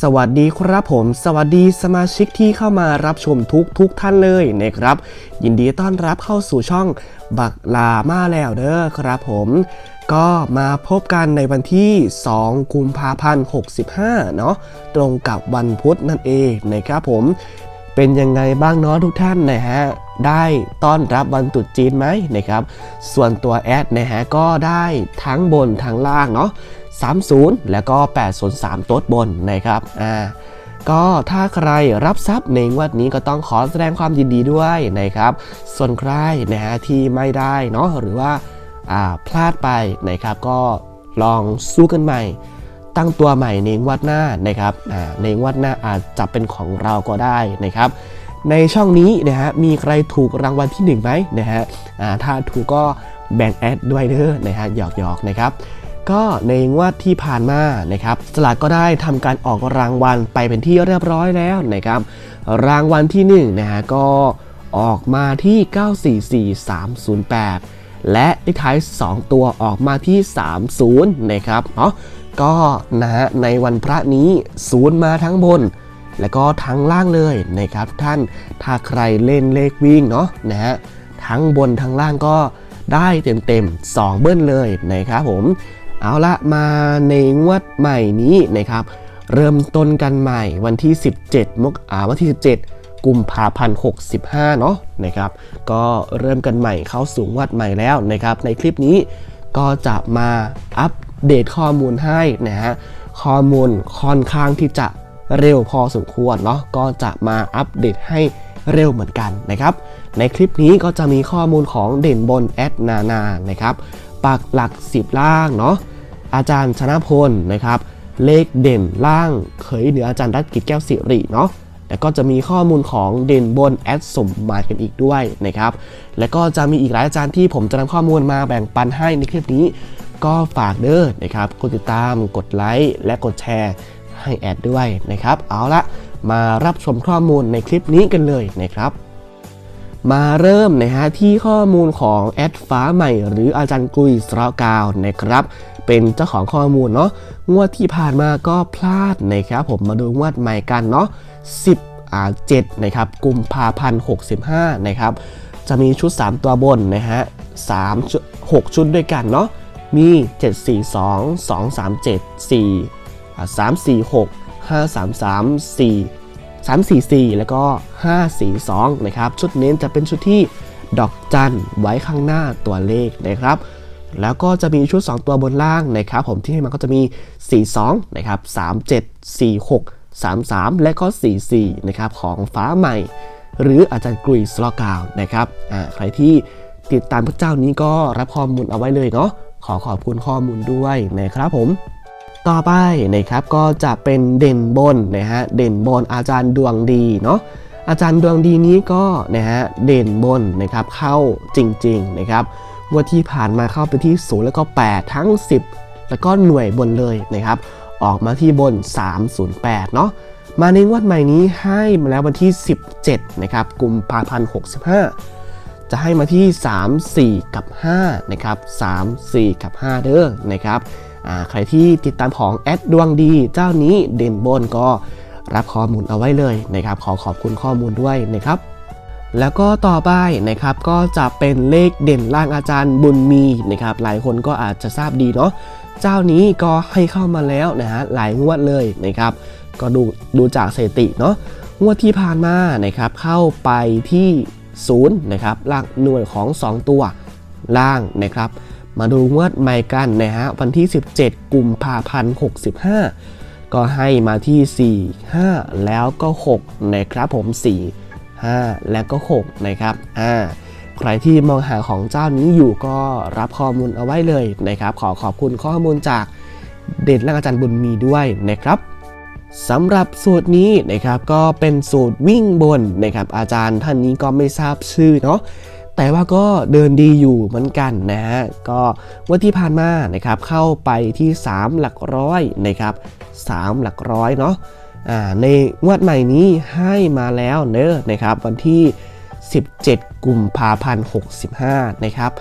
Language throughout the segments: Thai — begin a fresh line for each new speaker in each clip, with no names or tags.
สวัสดีครับผม สวัสดีสมาชิกที่เข้ามารับชมทุกทุกท่านเลยนะครับ ยินดีต้อนรับเข้าสู่ช่องบักลามาแล้วเด้อครับผมก็มาพบกันในวันที่ 2 กุมภาพันธ์65 เนาะตรงกับวันพุธนั่นเองนะครับผมเป็นยังไงบ้างเนาะทุกท่านนะฮะได้ต้อนรับวันตรุษจีนไหมนะครับ ส่วนตัวแอดนะฮะก็ได้ทั้งบนทั้งล่างเนาะ 30 แล้วก็803ตัวบนนะครับอ่าก็ถ้าใครรับทรัพย์ในงวดนี้ก็ต้องขอแสดงความยินดีด้วยนะครับ ส่วนใครนะฮะที่ไม่ได้เนาะหรือว่าอ่าพลาดไปนะครับ ก็ลองสู้กันใหม่ ตั้งตัวใหม่ในงวดหน้านะครับอ่าในงวดหน้าอาจจะเป็นของเราก็ได้นะครับ ในช่องนี้นะฮะมีใครถูกรางวัลที่หนึ่งไหมนะฮะอ่าถ้าถูกก็แบ่งแอดด้วยเด้อนะฮะหยอกๆนะครับ ก็ในงวดที่ผ่านมานะครับสลากก็ได้ทำการออกรางวัลไปเป็นที่เรียบร้อยแล้วนะครับ รางวัลที่1นงนะฮะก็ออกมาที่ 944308 และเลขท้าย 2 ตัวออกมาที่ 30 นะครับเนาะก็นะฮะในวันพระนี้ศูนย์มาทั้งบน แล้วก็ทั้งล่างเลยนะครับท่านถ้าใครเล่นเลขวิ่งเนาะนะฮะทั้งบนทั้งล่างก็ได้เต็มๆ2เบิ้ลเลยนะครับผม เอาละมาในงวดใหม่นี้นะครับ เริ่มต้นกันใหม่วันที่ 17 มกอาวันที่ 17 กุมภาพันธ์65 เนาะนะครับ ก็เริ่มกันใหม่เข้าสู่งวดใหม่แล้วนะครับ ในคลิปนี้ก็จะมาอัปเดตข้อมูลให้นะฮะข้อมูลค่อนข้างที่จะเร็วพอสมควรเนาะก็จะมาอัปเดตให้เร็วเหมือนกันนะครับ ในคลิปนี้ก็จะมีข้อมูลของเด่นบนแอดนานานะครับปักหลัก 10 ล่างเนาะ อาจารย์ชนะพลนะครับ เลขเด่นล่างเขยเหนืออาจารย์รัตกิจแก้วสิริเนาะแล้วก็จะมีข้อมูลของเด่นบนแอดสมมากันอีกด้วยนะครับ แล้วก็จะมีอีกหลายอาจารย์ที่ผมจะนำข้อมูลมาแบ่งปันให้ในคลิปนี้ ก็ฝากเด้อนะครับ กดติดตาม กดไลค์ และกดแชร์ให้แอดด้วยนะครับ เอาละมารับชมข้อมูลในคลิปนี้กันเลยนะครับ มาเริ่มนะฮะที่ข้อมูลของแอดฟ้าใหม่ หรืออาจารย์กุยสระกาวนะครับ เป็นเจ้าของข้อมูลเนาะงวดที่ผ่านมาก็พลาดนะครับผมมาดูงวดใหม่กันเนาะ10อ่า7นะครับกุมภาพันธ์65นะครับจะมีชุด 3 ตัวบนนะฮะ3ชุด6ชุดด้วยกันเนาะมี 7 4 2 2 3 7 4อ่า3 4 6 5 3 3 4 344 แล้วก็ 542 นะครับ ชุดเน้นจะเป็นชุดที่ดอกจันไว้ข้างหน้าตัวเลขนะครับ แล้วก็จะมีชุด 2 ตัวบนล่างนะครับผมที่ให้มาก็จะมี 42นะครับ37 46 33 และก็ 44นะครับของฟ้าใหม่ หรืออาจารย์กรุยสลอกาวนะครับอ่าใครที่ติดตามพระเจ้านี้ก็รับข้อมูลเอาไว้เลยเนาะขอขอบคุณข้อมูลด้วยนะครับผม ต่อไปนะครับก็จะเป็นเด่นบนนะฮะเด่นบนอาจารย์ดวงดีเนาะอาจารย์ดวงดีนี้ก็นะฮะเด่นบนนะครับเข้าจริงๆนะครับ วันที่ผ่านมาเข้าไปที่ 0 แล้วก็ 8 ทั้ง 10 แล้วก็หน่วยบนเลยนะครับ ออกมาที่บน 308 เนาะมาในงวดใหม่นี้ให้มาแล้ววันที่ 17 นะครับกุมภาพันธ์65 จะให้มาที่ 3 4 กับ 5 นะครับ 3 4 กับ 5 เด้อนะครับใครที่ติดตามของแอดดวงดีเจ้านี้เด่นบนก็รับข้อมูลเอาไว้เลยนะครับ ขอขอบคุณข้อมูลด้วยนะครับ แล้วก็ต่อไปนะครับก็จะเป็นเลขเด่นล่างอาจารย์บุญมีนะครับหลายคนก็อาจจะทราบดีเนาะเจ้านี้ก็ให้เข้ามาแล้วนะฮะหลายงวดเลยนะครับก็ดูดูจากสถิติเนาะงวดที่ผ่านมานะครับเข้าไปที่0นะครับล่างหน่วยของ 2 ตัวล่างนะครับ มาดูงวดใหม่กันนะฮะวันที่ 17 กุมภาพันธ์65 ก็ให้มาที่ 4 5 แล้วก็ 6 นะครับผม 4 5 แล้วก็ 6 นะครับอ่าใครที่มองหาของเจ้านี้อยู่ก็รับข้อมูลเอาไว้เลยนะครับ ขอขอบคุณข้อมูลจากเด่นและอาจารย์บุญมีด้วยนะครับสำหรับสูตรนี้นะครับก็เป็นสูตรวิ่งบนนะครับอาจารย์ท่านนี้ก็ไม่ทราบชื่อเนาะแต่ว่าก็เดินดีอยู่เหมือนกันนะฮะก็วันที่ผ่านมานะครับเข้าไปที่ 3 หลักร้อยนะครับ3หลักร้อยเนาะ ในงวดใหม่นี้ให้มาแล้วเนอะนะครับวันที่ 17 กุมภาพันธ์65 นะครับ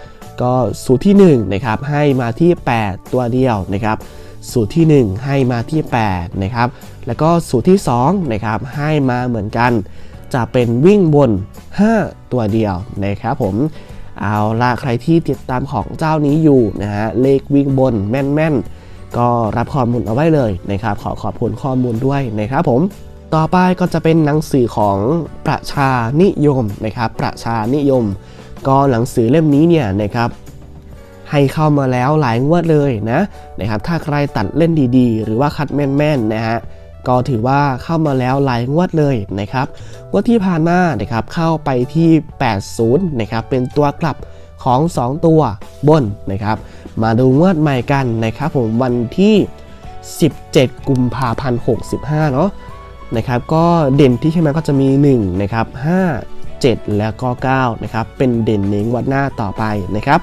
ก็สูตรที่1นะครับให้มาที่ 8 ตัวเดียวนะครับ สูตรที่ 1 ให้มาที่8นะครับแล้วก็สูตรที่2นะครับให้มาเหมือนกัน จะเป็นวิ่งบน 5 ตัวเดียวนะครับผมเอาละใครที่ติดตามของเจ้านี้อยู่นะฮะเลขวิ่งบนแม่นๆ ก็รับข้อมูลเอาไว้เลยนะครับ ขอขอบคุณข้อมูลด้วยนะครับผมต่อไปก็จะเป็นหนังสือของประชานิยมนะครับ ประชานิยม ก็หนังสือเล่มนี้เนี่ยนะครับให้เข้ามาแล้วหลายงวดเลยนะนะครับ ถ้าใครตัดเล่นดีๆ หรือว่าคัดแม่นๆนะฮะก็ถือว่าเข้ามาแล้วหลายงวดเลยนะครับงวดที่ผ่านมานะครับเข้าไปที่ 80นะครับเป็นตัวกลับของ 2 ตัวบนนะครับ มาดูงวดใหม่กันนะครับผมวันที่ 17 กุมภาพันธ์65 เนาะนะครับก็เด่นที่ใช่ไหมก็จะมี1นะครับ5 7 แล้วก็9นะครับเป็นเด่นในงวันหน้าต่อไปนะครับ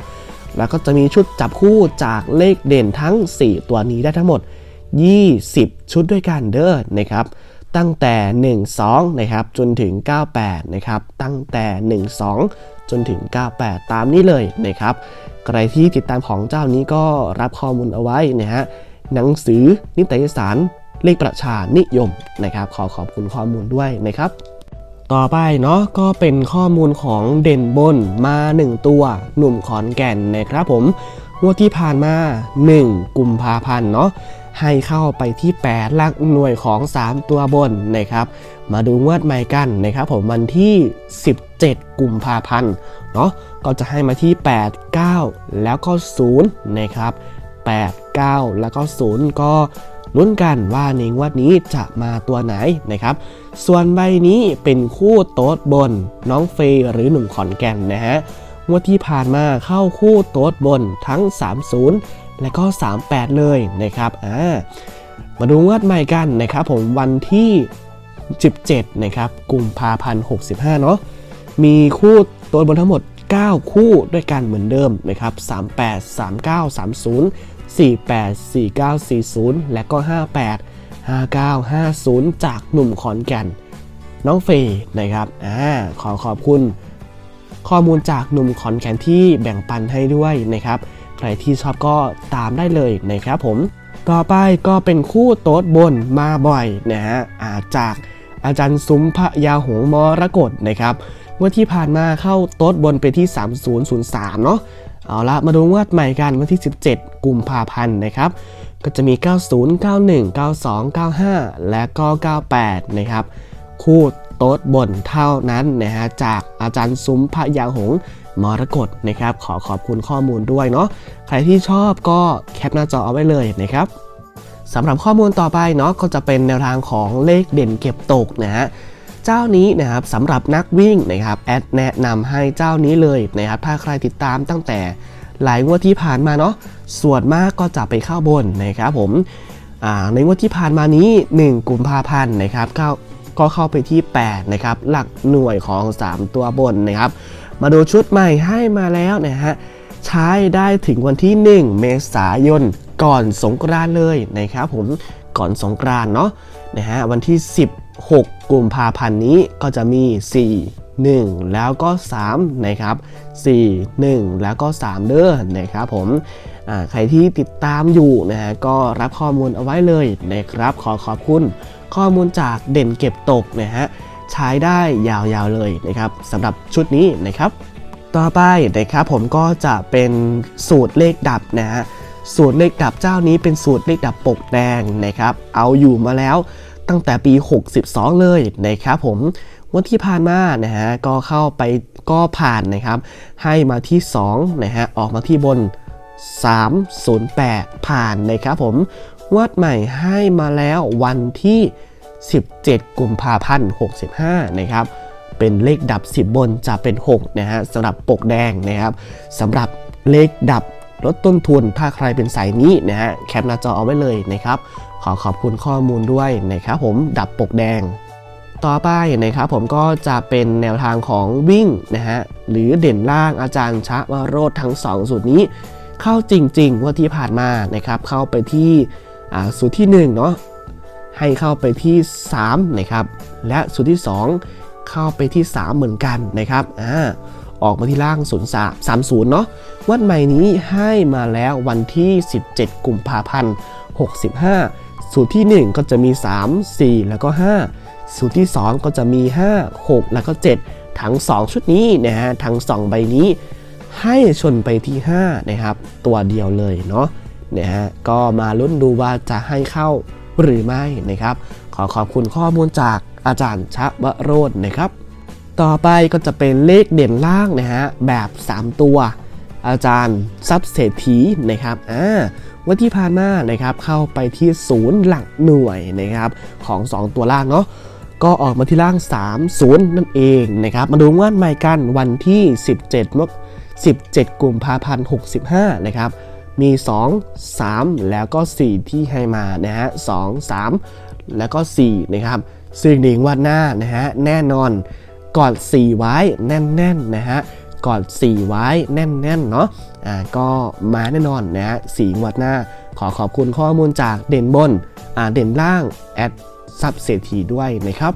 แล้วก็จะมีชุดจับคู่จากเลขเด่นทั้ง 4 ตัวนี้ได้ทั้งหมด 20 ชุดด้วยกันเด้อนะครับตั้งแต่ 1 2นะครับจนถึง 98นะครับตั้งแต่ 1 2 จนถึง 98 ตามนี้เลยนะครับ ใครที่ติดตามของเจ้านี้ก็รับข้อมูลเอาไว้นะฮะหนังสือนิตยสารเลขประชานิยมนะครับ ขอขอบคุณข้อมูลด้วยนะครับ ต่อไปเนาะก็เป็นข้อมูลของเด่นบนมา 1 ตัว หนุ่มขอนแก่นนะครับผมงวดที่ผ่านมา 1 กุมภาพันธ์เนาะ ให้เข้าไปที่ 8 หลักหน่วยของ 3 ตัวบนนะครับ มาดูงวดใหม่กันนะครับผมวันที่ 17 กุมภาพันธ์เนาะก็จะให้มาที่ 8 9 แล้วก็0นะครับ8 9 แล้วก็ 0 ก็ลุ้นกันว่าในงวดนี้จะมาตัวไหนนะครับ ส่วนใบนี้เป็นคู่โต๊ดบน น้องเฟย์หรือหนุ่มขอนแก่นนะฮะงวดที่ผ่านมาเข้าคู่โต๊ดบนทั้ง 30 และก็ 38 เลยนะครับอ่ามาดูงวดใหม่กันนะครับผมวันที่ 17 นะครับกุมภาพันธ์65 เนาะมีคู่ต๊ดบนทั้งหมด 9 คู่ด้วยกันเหมือนเดิมนะครับ 38 39 30 48 49 40 และก็ 58 59 50 จากหนุ่มขอนแก่น น้องเฟย์นะครับอ่าขอขอบคุณ ข้อมูลจากหนุ่มขอนแก่นที่แบ่งปันให้ด้วยนะครับ ใครที่ชอบก็ตามได้เลยนะครับผม ต่อไปก็เป็นคู่โต๊ดบนมาบ่อยนะฮะอาจากอาจารย์ซุ้มพระยาหงมรกตนะครับงวดที่ผ่านมาเข้าโต๊ดบนไปที่ 3003 เนาะเอาละมาดูงวดใหม่กันวันที่ 17 กุมภาพันธ์นะครับ ก็จะมี 90 91 92 95 และก็ 98 นะครับ คู่โต๊ดบนเท่านั้นนะฮะจากอาจารย์ซุ้มพระยาหง มรกตนะครับ ขอขอบคุณข้อมูลด้วยเนาะใครที่ชอบก็แคปหน้าจอเอาไว้เลยนะครับสำหรับข้อมูลต่อไปเนาะก็จะเป็นแนวทางของเลขเด่นเก็บตกนะฮะเจ้านี้นะครับสำหรับนักวิ่งนะครับแอดแนะนำให้เจ้านี้เลยนะครับถ้าใครติดตามตั้งแต่หลายงวดที่ผ่านมาเนาะส่วนมากก็จะไปเข้าบนนะครับผมในงวดที่ผ่านมานี้ 1กุมภาพันธ์นะครับก็ก็เข้าไปที่ 8 นะครับ หลักหน่วยของ 3 ตัวบนนะครับ มาดูชุดใหม่ให้มาแล้วนะฮะใช้ได้ถึงวันที่ 1 เมษายนก่อนสงกรานเลยนะครับผมก่อนสงกรานเนาะนะฮะวันที่ 16 กุมภาพันธ์นี้ก็จะมี 4 1 แล้วก็ 3 นะครับ 4 1 แล้วก็ 3 เด้อนะครับผมใครที่ติดตามอยู่นะฮะก็รับข้อมูลเอาไว้เลยนะครับ ขอขอบคุณข้อมูลจากเด่นเก็บตกนะฮะ ใช้ได้ยาวๆเลยนะครับสำหรับชุดนี้นะครับ ต่อไปนะครับผมก็จะเป็นสูตรเลขดับนะฮะสูตรเลขดับเจ้านี้เป็นสูตรเลขดับปกแดงนะครับ เอาอยู่มาแล้วตั้งแต่ปี 62 เลยนะครับผมวันที่ผ่านมานะฮะก็เข้าไปก็ผ่านนะครับ ให้มาที่2นะฮะออกมาที่บน 308 ผ่านนะครับผมงวดใหม่ให้มาแล้ววันที่ 17 กุมภาพันธ์65 นะครับ เป็นเลขดับ 10 บนจะเป็น 6 นะฮะสำหรับปกแดงนะครับสำหรับเลขดับลดต้นทุนถ้าใครเป็นสายนี้นะฮะแคปหน้าจอเอาไว้เลยนะครับ
ขอขอบคุณข้อมูลด้วยนะครับผมดับปกแดง ต่อไปนะครับผมก็จะเป็นแนวทางของวิ่งนะฮะหรือเด่นล่างอาจารย์ชะวโรธทั้ง 2 สูตรนี้ เข้าจริง ๆ ว่าที่ผ่านมานะครับเข้าไปที่อ่าสูตรที่1เนาะ ให้เข้าไปที่ 3 นะครับ และสูตรที่ 2 เข้าไปที่ 3 เหมือนกันนะครับอ่าออกมาที่ล่าง 0 3 3 0 เนาะวัดใหม่นี้ให้มาแล้ววันที่ 17 กุมภาพันธ์ 65 สูตรที่ 1 ก็จะมี 3 4 แล้วก็ 5 สูตรที่ 2 ก็จะมี 5 6 แล้วก็ 7 ทั้ง 2 ชุดนี้นะฮะ ทั้ง 2 ใบนี้ ให้ชนไปที่ 5 นะครับ ตัวเดียวเลยเนาะ นะฮะ ก็มาลุ้นดูว่าจะให้เข้า หรือไม่นะครับ ขอขอบคุณข้อมูลจากอาจารย์ชะวโรจน์นะครับ ต่อไปก็จะเป็นเลขเด่นล่างนะฮะแบบ 3 ตัว อาจารย์ทรัพย์เศรษฐีนะครับอ่าวันที่ผ่านมานะครับเข้าไปที่ศูนย์หลักหน่วยนะครับของ 2 ตัวล่างเนาะก็ออกมาที่ล่าง 3 0 นั่นเองนะครับ มาดูงวดใหม่กันวันที่ 17มก17 กุมภาพันธ์65 นะครับ มี 2 3 แล้วก็ 4 ที่ให้มานะฮะ2 3แล้วก็4นะครับซึ่งในงวดหน้านะฮะแน่นอนกอด4ไว้แน่นๆนะฮะกอด4ไว้แน่นๆเนาะอ่าก็มาแน่นอนนะฮะสีงวดหน้า ขอขอบคุณข้อมูลจากเด่นบนอ่าเด่นล่างแอดซับเศรษฐีด้วยนะครับ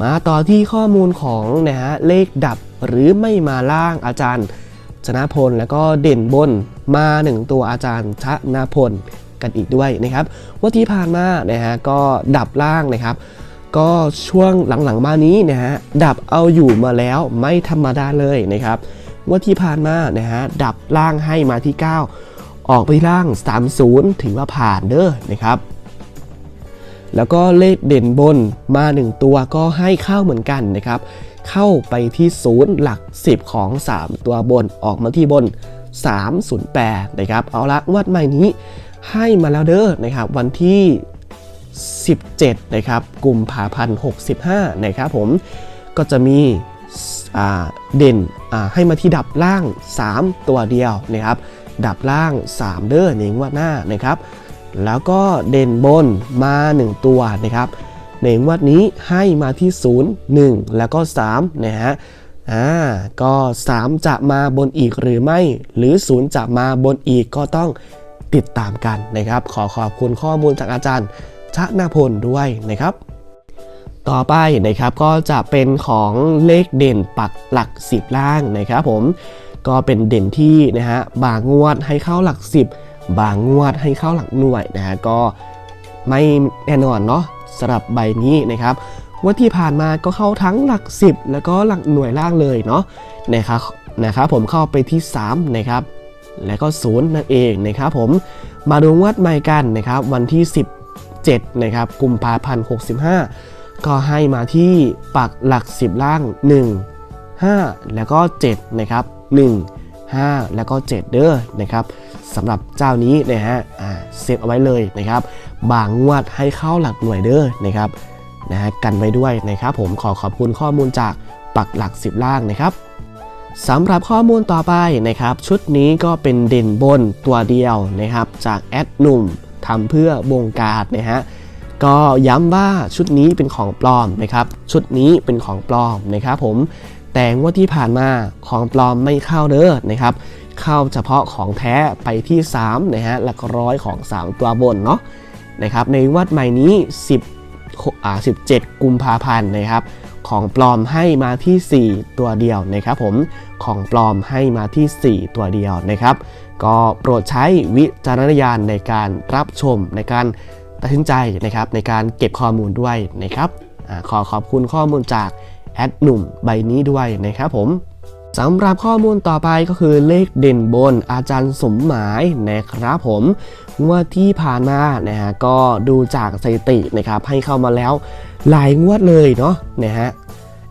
มาต่อที่ข้อมูลของนะฮะเลขดับหรือไม่มาล่างอาจารย์ ชนะพล แล้วก็เด่นบนมา 1 ตัวอาจารย์ชนะพลกันอีกด้วยนะครับว่าที่ผ่านมานะฮะก็ดับล่างนะครับ ก็ช่วงหลังๆมานี้นะฮะดับเอาอยู่มาแล้วไม่ธรรมดาเลยนะครับว่าที่ผ่านมานะฮะดับล่างให้มาที่ 9 ออกไปล่าง 30 ถือว่าผ่านเด้อนะครับ แล้วก็เลขเด่นบนมา 1 ตัวก็ให้เข้าเหมือนกันนะครับ เข้าไปที่ศูนย์หลัก 10 ของ 3 ตัวบนออกมาที่บน 308 นะครับ เอาละงวัดใหม่นี้ให้มาแล้วเด้อนะครับ วันที่ 17 นะครับกลุ่มภาพันธ์65นะครับผมก็จะมีเด่นให้มาที่ดับล่าง 3 ตัวเดียวนะครับ ดับล่าง 3 เด้อในงวดหน้านะครับ แล้วก็เด่นบนมา 1 ตัวนะครับ ในงวดนี้ให้มาที่ 0 1 แล้วก็3นะฮะอ่าก็ 3 จะมาบนอีกหรือไม่ หรือ 0 จะมาบนอีกก็ต้องติดตามกันนะครับ ขอขอบคุณข้อมูลจากอาจารย์ชนะพลด้วยนะครับต่อไปนะครับก็จะเป็นของเลขเด่นปักหลัก 10 ล่างนะครับผมก็เป็นเด่นที่นะฮะบางงวดให้เข้าหลัก 10 บางงวดให้เข้าหลักหน่วยนะฮะก็ไม่แน่นอนเนาะสำหรับใบนี้นะครับว่าที่ผ่านมาก็เข้าทั้งหลัก 10 แล้วก็หลักหน่วยล่างเลยเนาะนะครับนะครับผมเข้าไปที่ 3 นะครับ แล้วก็0นั่นเองนะครับผมมาดูงวดใหม่กันนะครับ วันที่ 17 นะครับกุมภาพันธ์65 ก็ให้มาที่ปักหลัก 10 ล่าง 1 5 แล้วก็ 7 นะครับ 1 5 แล้วก็ 7 เด้อนะครับ สำหรับเจ้านี้นะฮะอ่าเซฟเอาไว้เลยนะครับ บางงวดให้เข้าหลักหน่วยเด้อนะครับนะฮะกันไว้ด้วยนะครับผมขอขอบคุณข้อมูลจากปักหลัก 10 ล่างนะครับสำหรับข้อมูลต่อไปนะครับ ชุดนี้ก็เป็นเด่นบนตัวเดียวนะครับ จากแอดหนุ่มทำเพื่อวงการนะฮะก็ย้ำว่าชุดนี้เป็นของปลอมนะครับ ชุดนี้เป็นของปลอมนะครับผมแต่ว่าที่ผ่านมาของปลอมไม่เข้าเด้อนะครับ เข้าเฉพาะของแท้ไปที่3นะฮะหลักร้อยของ 3 ตัวบนเนาะนะครับในวัดใหม่นี้ 10อ่า17 กุมภาพันธ์นะครับของปลอมให้มาที่ 4 ตัวเดียวนะครับผมของปลอมให้มาที่ 4 ตัวเดียวนะครับ ก็โปรดใช้วิจารณญาณในการรับชมในการตัดสินใจนะครับในการเก็บข้อมูลด้วยนะครับอขอขอบคุณข้อมูลจากแอดหนุ่มใบนี้ด้วยนะครับผม สำหรับข้อมูลต่อไปก็คือเลขเด่นบนอาจารย์สมหมายนะครับผมงวดที่ผ่านมานะฮะก็ดูจากสถิตินะครับให้เข้ามาแล้วหลายงวดเลยเนาะนะฮะ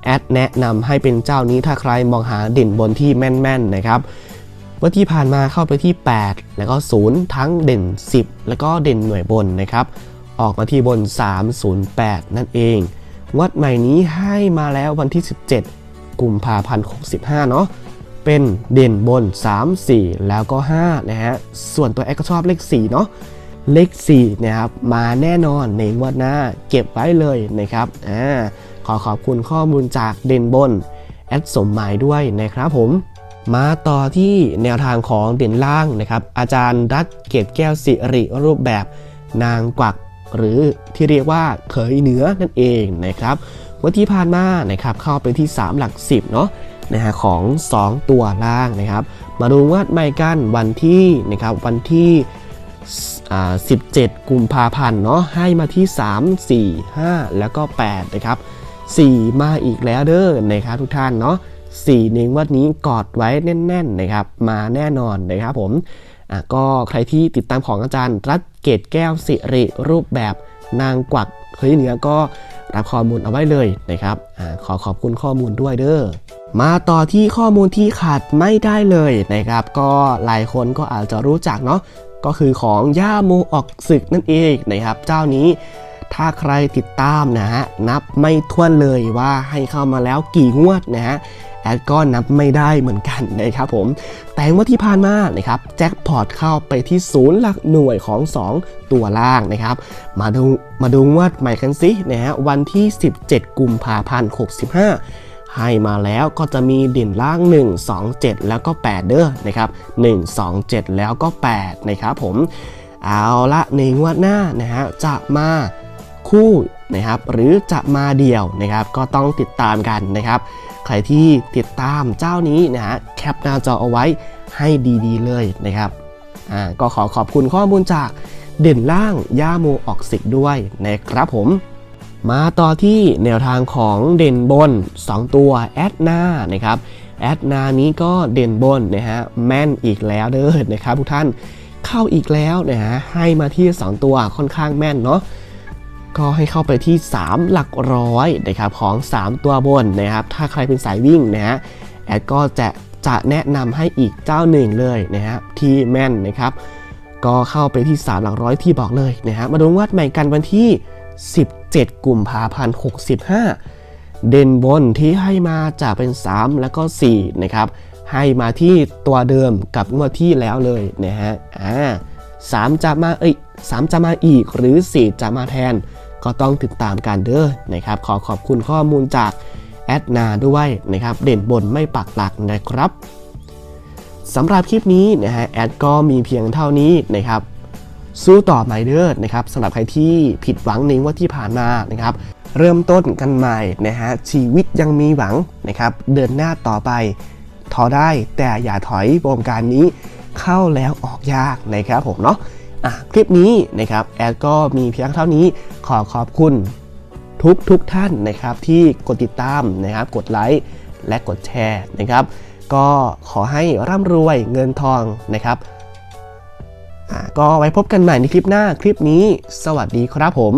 แอดแนะนำให้เป็นเจ้านี้ถ้าใครมองหาเด่นบนที่แม่นๆนะครับว่าที่ผ่านมาเข้าไปที่ 8 แล้วก็ 0 ทั้งเด่น 10 แล้วก็เด่นหน่วยบนนะครับ ออกมาที่บน 308 นั่นเอง วัดใหม่นี้ให้มาแล้ววันที่ 17 กุมภาพันธ์65เนาะเป็นเด่นบน 3 4 แล้วก็5นะฮะส่วนตัวแอคก็ชอบเลข4เนาะเลข4นะครับมาแน่นอนในงวดหน้าเก็บไว้เลยนะครับอ่าขอขอบคุณข้อมูลจากเด่นบนแอดสมหมายด้วยนะครับผมมาต่อที่แนวทางของเด่นล่างนะครับอาจารย์รัฐเกตแก้วสิริรูปแบบนางกวัก หรือที่เรียกว่าเขยเหนือนั่นเองนะครับ วันที่ผ่านมานะครับเข้าไปที่ 3 หลัก 10เนาะนะฮะของ 2 ตัวล่างนะครับ มาดูวัดใหม่กันวันที่นะครับวันที่17 กุมภาพันธ์เนาะให้มาที่ 3 4 5 แล้วก็8นะครับ4 มาอีกแล้วเด้อนะครับทุกท่านเนาะ4ในงวัดนี้กอดไว้แน่นๆนะครับมาแน่นอนนะครับผมอะก็ใครที่ติดตามของอาจารย์รัฐเกตแก้วสิริรูปแบบนางกวัก เฮ้ยเหนือก็รับข้อมูลเอาไว้เลยนะครับอขอขอบคุณข้อมูลด้วยเด้อมาต่อที่ข้อมูลที่ขาดไม่ได้เลยนะครับ ก็หลายคนก็อาจจะรู้จักเนาะก็คือของย่าโมออกศึกนั่นเองนะครับ เจ้านี้ถ้าใครติดตามนะฮะนับไม่ถ้วนเลยว่าให้เข้ามาแล้วกี่งวดนะฮะ แอดก็นับไม่ได้เหมือนกันนะครับผม แต่งวดที่ผ่านมานะครับแจ็คพอตเข้าไปที่ศูนย์หลักหน่วยของ 2 ตัวล่างนะครับ มาดูมาดูงวดใหม่กันสินะฮะวันที่ 17 กุมภาพันธ์65ให้มาแล้วก็จะมีเด่นล่าง 1 2 7 แล้วก็ 8 เด้อนะครับ 1 2 7 แล้วก็ 8 นะครับผม เอาละในงวดหน้านะฮะจะมาคู่นะครับหรือจะมาเดี่ยวนะครับก็ต้องติดตามกันนะครับ ใครที่ติดตามเจ้านี้นะฮะแคปหน้าจอเอาไว้ให้ดีๆเลยนะครับอ่าก็ขอขอบคุณข้อมูลจากเด่นล่างย่าโมออกสิกด้วยนะครับผม มาต่อที่แนวทางของเด่นบน 2 ตัวแอดนานะครับแอดนานี้ก็เด่นบนนะฮะแม่นอีกแล้วเด้อนะครับทุกท่านเข้าอีกแล้วนะฮะให้มาที่ 2 ตัวค่อนข้างแม่นเนาะ ก็ให้เข้าไปที่ 3 หลักร้อยนะครับของ 3 ตัวบนนะครับ ถ้าใครเป็นสายวิ่งนะฮะแอดก็จะจะแนะนำให้อีกเจ้าหนึ่งเลยนะฮะที่แม่นนะครับ ก็เข้าไปที่ 3 หลักร้อยที่บอกเลยนะฮะมาดูวัดใหม่กันวันที่ 17 กุมภาพันธ์65 เด่นบนที่ให้มาจะเป็น 3 แล้วก็4นะครับให้มาที่ตัวเดิมกับงวดที่แล้วเลยนะฮะอ่าสามจะมาเอ้ย สามจะมาอีกหรือ 4 จะมาแทน ก็ต้องติดตามกันเด้อนะครับ ขอขอบคุณข้อมูลจากแอดนาด้วยนะครับ เด่นบนไม่ปักหลักนะครับสำหรับคลิปนี้นะฮะแอดก็มีเพียงเท่านี้นะครับสู้ต่อไมเดอร์นะครับสำหรับใครที่ผิดหวังในว่าที่ผ่านมานะครับ เริ่มต้นกันใหม่นะฮะชีวิตยังมีหวังนะครับ เดินหน้าต่อไปท้อได้แต่อย่าถอยวงการนี้เข้าแล้วออกยากนะครับผมเนาะ อะคลิปนี้นะครับแอดก็มีเพียงเท่านี้ขอขอบคุณทุกทุกท่านนะครับที่กดติดตามนะครับกดไลค์และกดแชร์นะครับ ก็ขอให้ร่ำรวยเงินทองนะครับอ่าก็ไว้พบกันใหม่ในคลิปหน้าคลิปนี้ สวัสดีครับผม